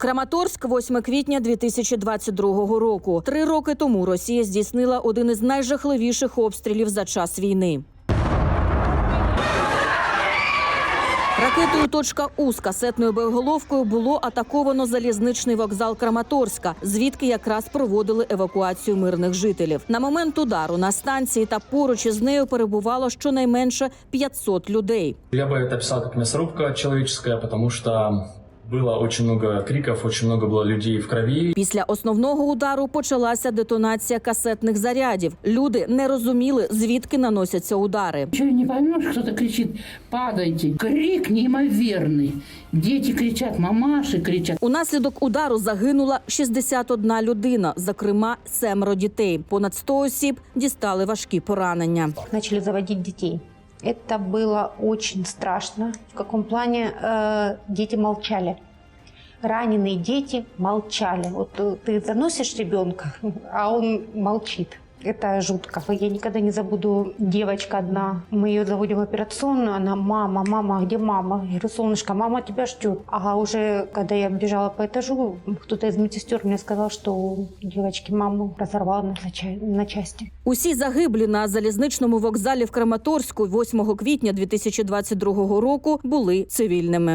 Краматорськ, 8 квітня 2022 року. Три роки тому Росія здійснила один із найжахливіших обстрілів за час війни. Ракетою «Точка У» з касетною боєголовкою було атаковано залізничний вокзал Краматорська, звідки якраз проводили евакуацію мирних жителів. На момент удару на станції та поруч із нею перебувало щонайменше 500 людей. Я бы это описал как мясорубка человеческая, потому что было очень много криков, очень много было людей в крови. Після основного удару почалася детонація касетних зарядів. Люди не розуміли, звідки наносяться удари. Чего не поймешь, кто-то кричит «падайте». Крик неимоверный. Дети кричат, мамаши кричат. Унаслідок удару загинула 61 людина, зокрема семеро дітей. Понад 100 осіб дістали важкі поранення. начали заводить детей. Это было очень страшно. В каком плане э, дети молчали. Раненые дети молчали. Вот э, ты заносишь ребенка, а он молчит. Это жутко. Я никогда не забуду девочка одна. Мы ее заводим в операционную. Она, мама, мама, а где мама? Я говорю, солнышко, мама тебя ждет. Ага, уже когда я бежала по этажу, кто-то из медсестер мне сказал, что у девочки маму разорвало на, зача- на части. Усі загиблі на залізничному вокзалі в Краматорську 8 квітня 2022 року були цивільними.